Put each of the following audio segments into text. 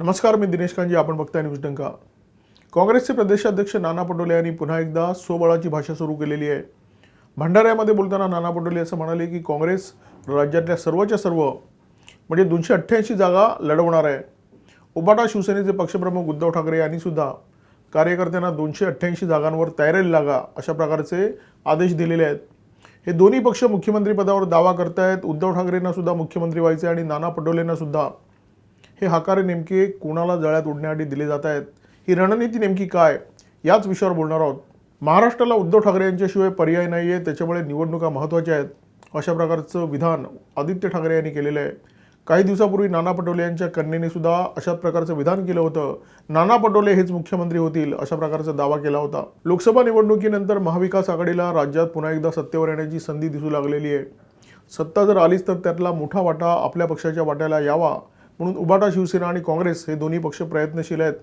नमस्कार मी दिनेश कांजी आपण बघताय न्यूज डंका. काँग्रेसचे प्रदेशाध्यक्ष नाना पटोले यांनी पुन्हा एकदा स्वबळाची भाषा सुरू केलेली आहे. भंडाऱ्यामध्ये बोलताना नाना पटोले असं म्हणाले की काँग्रेस राज्यातल्या सर्वच्या सर्व म्हणजे दोनशे अठ्ठ्याऐंशी जागा लढवणार आहे. उबाटा शिवसेनेचे पक्षप्रमुख उद्धव ठाकरे यांनी सुद्धा कार्यकर्त्यांना दोनशे अठ्ठ्याऐंशी जागांवर तयारीला लागा अशा प्रकारचे आदेश दिलेले आहेत. हे दोन्ही पक्ष मुख्यमंत्री पदावर दावा करतायत. उद्धव ठाकरेंना सुद्धा मुख्यमंत्री व्हायचे आणि नाना पटोलेंना सुद्धा हे हाकारे नेमके कोणाला जळ्यात उडण्यासाठी दिले जात आहेत? ही रणनीती नेमकी काय? याच विषयावर बोलणार आहोत. महाराष्ट्राला उद्धव ठाकरे यांच्याशिवाय पर्याय नाही आहे त्याच्यामुळे निवडणुका महत्त्वाच्या आहेत. अशा प्रकारचं विधान आदित्य ठाकरे यांनी केलेलं आहे. काही दिवसापूर्वी नाना पटोले यांच्या कन्येने सुद्धा अशा प्रकारचं विधान केलं होतं. नाना पटोले हेच मुख्यमंत्री होतील अशा प्रकारचा दावा केला होता. लोकसभा निवडणुकीनंतर महाविकास आघाडीला राज्यात पुन्हा एकदा सत्तेवर येण्याची संधी दिसू लागलेली आहे. सत्ता जर आलीच तर त्यातला मोठा वाटा आपल्या पक्षाच्या वाट्याला यावा. म्हणून उभाटा शिवसेना आणि काँग्रेस हे दोन्ही पक्ष प्रयत्नशील आहेत.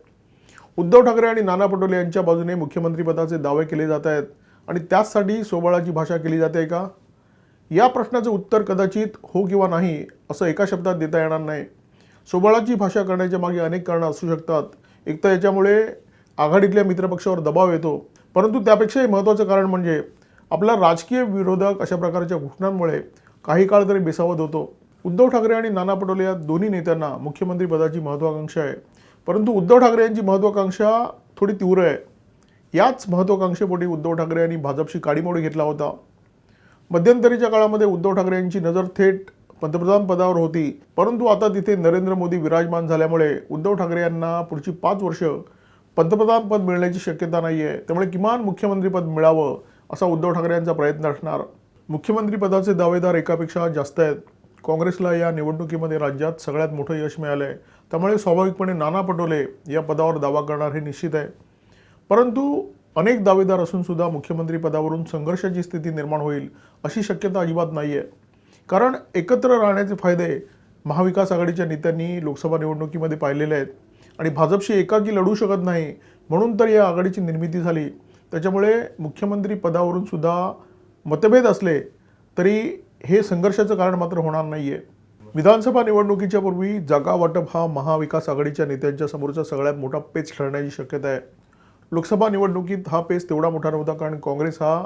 उद्धव ठाकरे आणि नाना पटोले यांच्या बाजूने मुख्यमंत्रीपदाचे दावे केले जात आहेत. आणि त्याचसाठी सोबळाची भाषा केली जाते का? या प्रश्नाचं उत्तर कदाचित हो किंवा नाही असं एका शब्दात देता येणार नाही. सोबळाची भाषा करण्याच्या मागे अनेक कारणं असू शकतात. एक तर याच्यामुळे आघाडीतल्या मित्रपक्षावर दबाव येतो. परंतु त्यापेक्षाही महत्त्वाचं कारण म्हणजे आपला राजकीय विरोधक अशा प्रकारच्या घोषणांमुळे काही काळ तरी बेसावत होतो. उद्धव ठाकरे आणि नाना पटोले या दोन्ही नेत्यांना मुख्यमंत्री पदाची महत्त्वाकांक्षा आहे. परंतु उद्धव ठाकरे यांची महत्त्वाकांक्षा थोडी तीव्र आहे. याच महत्त्वाकांक्षेपोटी उद्धव ठाकरे यांनी भाजपशी काडीमोड घेतला होता. मध्यंतरीच्या काळामध्ये उद्धव ठाकरे यांची नजर थेट पंतप्रधान पदावर होती. परंतु आता तिथे नरेंद्र मोदी विराजमान झाल्यामुळे उद्धव ठाकरे यांना पुढची पाच वर्ष पंतप्रधान पद मिळण्याची शक्यता नाही आहे त्यामुळे किमान मुख्यमंत्रीपद मिळावं असा उद्धव ठाकरे यांचा प्रयत्न असणार. मुख्यमंत्रीपदाचे दावेदार एकापेक्षा जास्त आहेत. काँग्रेसला या निवडणुकीमध्ये राज्यात सगळ्यात मोठं यश मिळालं आहे त्यामुळे स्वाभाविकपणे नाना पटोले या पदावर दावा करणार हे निश्चित आहे. परंतु अनेक दावेदार असून सुद्धा मुख्यमंत्री पदावरून संघर्षाची स्थिती निर्माण होईल अशी शक्यता अजिबात नाही आहे कारण एकत्र राहण्याचे फायदे महाविकास आघाडीच्या नेत्यांनी लोकसभा निवडणुकीमध्ये पाहिलेले आहेत. आणि भाजपशी एकाकी लढू शकत नाही म्हणून तर या आघाडीची निर्मिती झाली. त्याच्यामुळे मुख्यमंत्री पदावरून सुद्धा मतभेद असले तरी हे संघर्षाचं कारण मात्र होणार नाही आहे विधानसभा निवडणुकीच्या पूर्वी जागा वाटप हा महाविकास आघाडीच्या नेत्यांच्या समोरचा सगळ्यात मोठा पेच ठरण्याची शक्यता आहे. लोकसभा निवडणुकीत हा पेच तेवढा मोठा नव्हता कारण काँग्रेस हा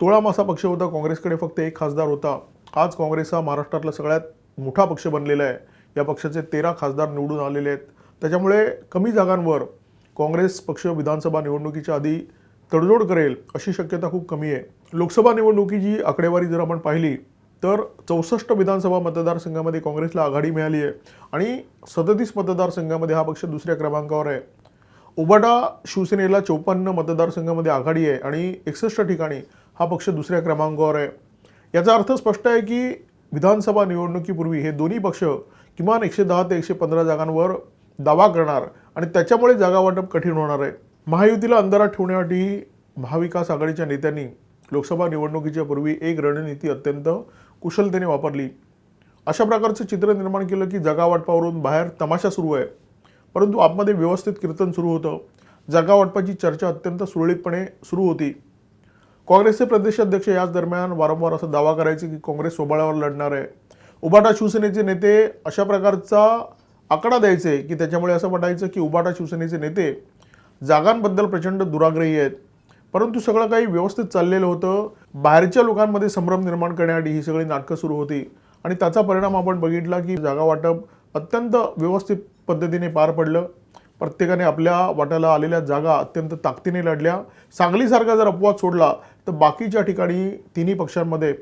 तोळा मासा पक्ष होता. काँग्रेसकडे फक्त एक खासदार होता. आज काँग्रेस हा महाराष्ट्रातला सगळ्यात मोठा पक्ष बनलेला आहे. या पक्षाचे तेरा खासदार निवडून आलेले आहेत. त्याच्यामुळे कमी जागांवर काँग्रेस पक्ष विधानसभा निवडणुकीच्या आधी तडजोड करेल अशी शक्यता खूप कमी आहे. लोकसभा निवडणुकीची आकडेवारी जर आपण पाहिली तर चौसष्ट विधानसभा मतदारसंघामध्ये काँग्रेसला आघाडी मिळाली आहे आणि सदतीस मतदारसंघामध्ये हा पक्ष दुसऱ्या क्रमांकावर आहे. उबाटा शिवसेनेला चौपन्न मतदारसंघामध्ये आघाडी आहे आणि एकसष्ट ठिकाणी हा पक्ष दुसऱ्या क्रमांकावर आहे. याचा अर्थ स्पष्ट आहे की विधानसभा निवडणुकीपूर्वी हे दोन्ही पक्ष किमान एकशे दहा ते एकशे पंधरा जागांवर दावा करणार आणि त्याच्यामुळे जागा वाटप कठीण होणार आहे. महायुतीला अंधारात ठेवण्यासाठी महाविकास आघाडीच्या नेत्यांनी लोकसभा निवडणुकीच्या पूर्वी एक रणनीती अत्यंत कुशलतेने वापरली. अशा प्रकारचं चित्र निर्माण केलं की जगावाटपावरून बाहेर तमाशा सुरू आहे. परंतु आतमध्ये व्यवस्थित कीर्तन सुरू होतं. जगावाटपाची चर्चा अत्यंत सुरळीतपणे सुरू होती. काँग्रेसचे प्रदेशाध्यक्ष याच दरम्यान वारंवार असा दावा करायचे की काँग्रेस सोबाळ्यावर लढणार आहे. उबाटा शिवसेनेचे नेते अशा प्रकारचा आकडा द्यायचे की त्याच्यामुळे असं वाटायचं की उबाटा शिवसेनेचे नेते जागांबद्दल प्रचंड दुराग्रही आहेत. परंतु सगळं काही व्यवस्थित चाललेलं होतं. बाहेरच्या लोकांमध्ये संभ्रम निर्माण करण्यासाठी ही सगळी नाटकं सुरू होती. आणि त्याचा परिणाम आपण बघितला की जागा वाटप अत्यंत व्यवस्थित पद्धतीने पार पडलं. प्रत्येकाने आपल्या वाट्याला आलेल्या जागा अत्यंत ताकदीने लढल्या सांगलीसारखा जर अपवाद सोडला तर बाकीच्या ठिकाणी तिन्ही पक्षांमध्ये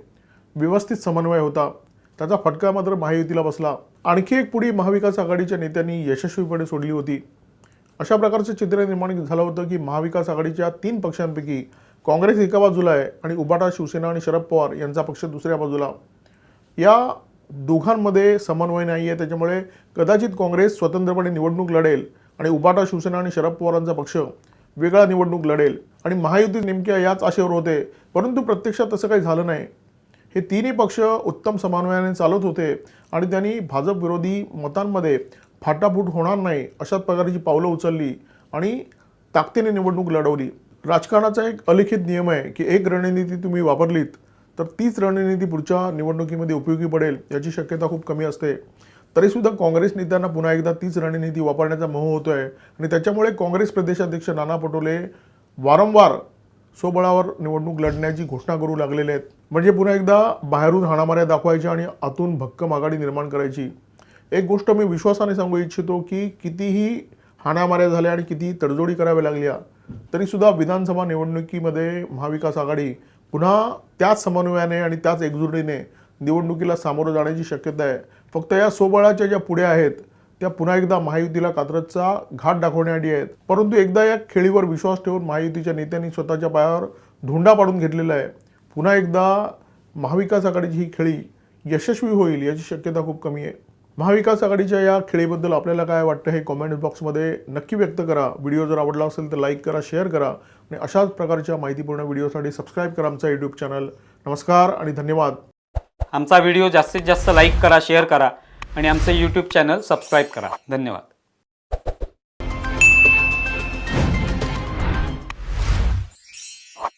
व्यवस्थित समन्वय होता. त्याचा फटका मात्र महायुतीला बसला. आणखी एक पुढी महाविकास आघाडीच्या नेत्यांनी यशस्वीपणे सोडली होती. अशा प्रकारचं चित्र निर्माण झालं होतं की महाविकास आघाडीच्या तीन पक्षांपैकी काँग्रेस एका बाजूला आहे आणि उबाटा शिवसेना आणि शरद पवार यांचा पक्ष दुसऱ्या बाजूला. या दोघांमध्ये समन्वय नाही आहे त्याच्यामुळे कदाचित काँग्रेस स्वतंत्रपणे निवडणूक लढेल आणि उबाटा शिवसेना आणि शरद पवारांचा पक्ष वेगळा निवडणूक लढेल. आणि महायुती नेमक्या याच आशेवर होते. परंतु प्रत्यक्षात तसं काही झालं नाही. हे तिन्ही पक्ष उत्तम समन्वयाने चालत होते आणि त्यांनी भाजप विरोधी मतांमध्ये फाटाफूट होणार नाही अशाच प्रकारची पावलं उचलली आणि ताकदीने निवडणूक लढवली. राजकारणाचा एक अलिखित नियम आहे की एक रणनीती तुम्ही वापरलीत तर तीच रणनीती पुढच्या निवडणुकीमध्ये उपयोगी पडेल याची शक्यता खूप कमी असते. तरीसुद्धा काँग्रेस नेत्यांना पुन्हा एकदा तीच रणनीती वापरण्याचा मोह होतो आहे आणि त्याच्यामुळे काँग्रेस प्रदेशाध्यक्ष नाना पटोले वारंवार स्वबळावर निवडणूक लढण्याची घोषणा करू लागलेले आहेत. म्हणजे पुन्हा एकदा बाहेरून हाणामाऱ्या दाखवायच्या आणि आतून भक्कम आघाडी निर्माण करायची. एक गोष्ट मी विश्वासाने सांगू इच्छितो की कितीही हाणामाऱ्या झाल्या आणि कितीही तडजोडी कराव्या लागल्या तरीसुद्धा विधानसभा निवडणुकीमध्ये महाविकास आघाडी पुन्हा त्याच समन्वयाने आणि त्याच एकजुटीने निवडणुकीला सामोरं जाण्याची शक्यता आहे. फक्त या सोबळाच्या ज्या पुढे आहेत त्या पुन्हा एकदा महायुतीला कात्रजचा घाट दाखवण्यासाठी आहेत. परंतु एकदा या खेळीवर विश्वास ठेवून महायुतीच्या नेत्यांनी स्वतःच्या पायावर धोंडा पाडून घेतलेला आहे. पुन्हा एकदा महाविकास आघाडीची ही खेळी यशस्वी होईल याची शक्यता खूप कमी आहे. महाविकास आघाडीच्या या खेळीबद्दल आपल्याला काय वाटतं हे कॉमेंट बॉक्समध्ये नक्की व्यक्त करा. व्हिडिओ जर आवडला असेल तर लाईक करा शेअर करा आणि अशाच प्रकारच्या माहितीपूर्ण व्हिडिओसाठी सबस्क्राईब करा आमचा यूट्यूब चॅनल नमस्कार आणि धन्यवाद. आमचा व्हिडिओ जास्तीत जास्त लाईक करा शेअर करा आणि आमचं यूट्यूब चॅनल सबस्क्राईब करा. धन्यवाद.